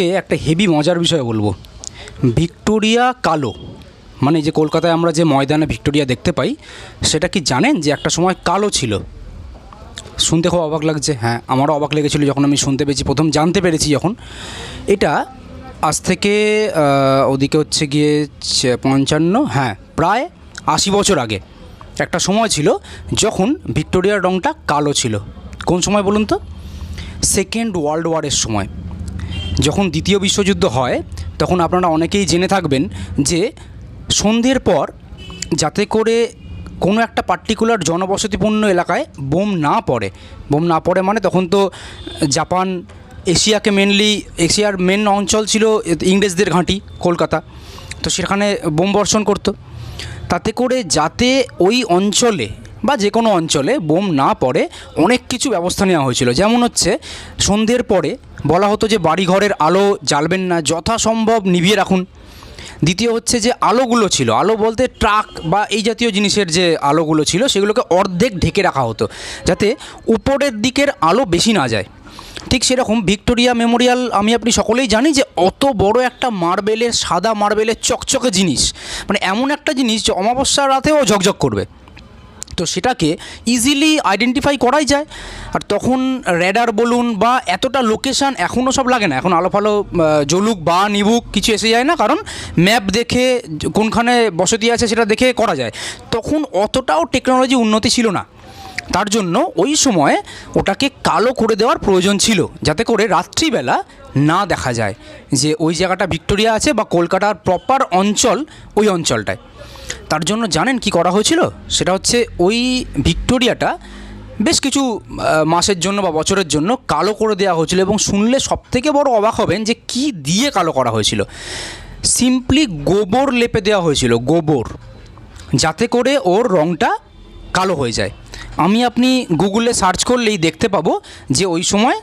আজকে একটা হেভি মজার বিষয় বলব। ভিক্টোরিয়া কালো মানে যে কলকাতায় আমরা যে ময়দানে ভিক্টোরিয়া দেখতে পাই, সেটা কি জানেন যে একটা সময় কালো ছিল? শুনতে খুব অবাক লাগছে। হ্যাঁ আমারও অবাক লেগেছিলো যখন আমি শুনতে পেয়েছি, প্রথম জানতে পেরেছি যখন। এটা আজ থেকে ওদিকে হচ্ছে গিয়ে পঞ্চান্ন হ্যাঁ প্রায় আশি বছর আগে একটা সময় ছিল যখন ভিক্টোরিয়ার রঙটা কালো ছিল। কোন সময় বলুন তো? সেকেন্ড ওয়ার্ল্ড ওয়ারের সময়। যখন দ্বিতীয় বিশ্বযুদ্ধ হয়, তখন আপনারা অনেকেই জেনে থাকবেন যে সন্ধ্যের পর যাতে করে কোনো একটা পার্টিকুলার জনবসতিপূর্ণ এলাকায় বোম না পড়ে। বোম না পড়ে মানে তখন তো জাপান, এশিয়াকে মেনলি এশিয়ার মেন অঞ্চল ছিল ইংরেজদের ঘাঁটি, কলকাতা। তো সেখানে বোম বর্ষণ করতো। তাতে করে যাতে ওই অঞ্চলে বা যে কোনো অঞ্চলে বোম না পড়ে, অনেক কিছু ব্যবস্থা নেওয়া হয়েছিল। যেমন হচ্ছে, সন্ধ্যের পরে বলা হতো যে বাড়িঘরের আলো জ্বালবেন না, যথাসম্ভব নিভিয়ে রাখুন। দ্বিতীয় হচ্ছে যে আলোগুলো ছিল, আলো বলতে ট্রাক বা এই জাতীয় জিনিসের যে আলোগুলো ছিল, সেগুলোকে অর্ধেক ঢেকে রাখা হতো, যাতে উপরের দিকের আলো বেশি না যায়। ঠিক সেরকম ভিক্টোরিয়া মেমোরিয়াল আমি, আপনি সকলেই জানি যে অত বড় একটা মার্বেলের, সাদা মার্বেলের চকচকে জিনিস। মানে এমন একটা জিনিস যে অমাবস্যার রাতেও ঝকঝক করবে। তো সেটাকে ইজিলি আইডেন্টিফাই করাই যায়। আর তখন র্যাডার বলুন বা এতটা লোকেশান এখনও সব লাগে না। এখন আলো ফালো জলুক বা নিবুক কিছু এসে যায় না। কারণ ম্যাপ দেখে কোনখানে বসতি আছে সেটা দেখে করা যায়। তখন অতটাও টেকনোলজি উন্নতি ছিল না। তার জন্য ওই সময় ওটাকে কালো করে দেওয়ার প্রয়োজন ছিল। যাতে করে রাত্রিবেলা না দেখা যায় যে ওই জায়গাটা ভিক্টোরিয়া আছে বা কলকাতার প্রপার অঞ্চল ওই অঞ্চলটায়। তার জন্য জানেন কি করা হয়েছিল? সেটা হচ্ছে ওই ভিক্টোরিয়াটা বেশ কিছু মাসের জন্য বা বছরের জন্য কালো করে দেওয়া হয়েছিল এবং শুনলে সবথেকে বড় অবাক হবেন যে কি দিয়ে কালো করা হয়েছিল। সিম্পলি গোবর লেপে দেওয়া হয়েছিল, গোবর, যাতে করে ওর রঙটা কালো হয়ে যায়। আমি আপনি গুগলে সার্চ করলেই দেখতে পাবো যে ওই সময়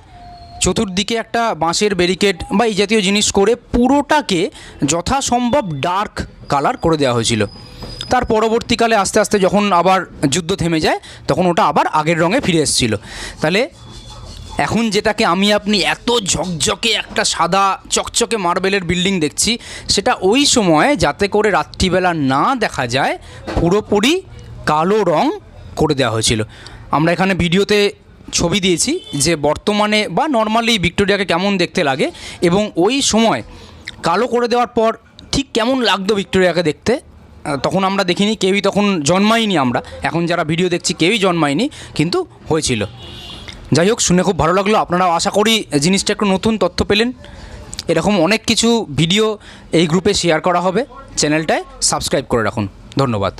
চতুর্দিকে একটা বাঁশের ব্যারিকেড বা এই জাতীয় জিনিস করে পুরোটাকে যথাসম্ভব ডার্ক কালার করে দেওয়া হয়েছিল। তার পরবর্তীকালে আস্তে আস্তে যখন আবার যুদ্ধ থেমে যায়, তখন ওটা আবার আগের রঙে ফিরে এসেছিল। তাহলে এখন যেটাকে আমি আপনি এত ঝকঝকে একটা সাদা চকচকে মার্বেলের বিল্ডিং দেখছি, সেটা ওই সময় যাতে করে রাত্রিবেলা না দেখা যায়, পুরোপুরি কালো রং করে দেওয়া হয়েছিল। আমরা এখানে ভিডিওতে ছবি দিয়েছি যে বর্তমানে বা নর্মালি ভিক্টোরিয়াকে কেমন দেখতে লাগে এবং ওই সময় কালো করে দেওয়ার পর ঠিক কেমন লাগতো ভিক্টোরিয়াকে দেখতে? তখন আমরা দেখিনি, কেউই তখন জন্মাইনি আমরা। এখন যারা ভিডিও দেখছি, কেউই জন্মায়নি, কিন্তু হয়েছিল। যাই হোক, শুনে খুব ভালো লাগল। আপনারা আশা করি জিনিসটা একটু নতুন তথ্য পেলেন। এরকম অনেক কিছু ভিডিও এই গ্রুপে শেয়ার করা হবে। চ্যানেলটায় সাবস্ক্রাইব করে রাখুন। ধন্যবাদ।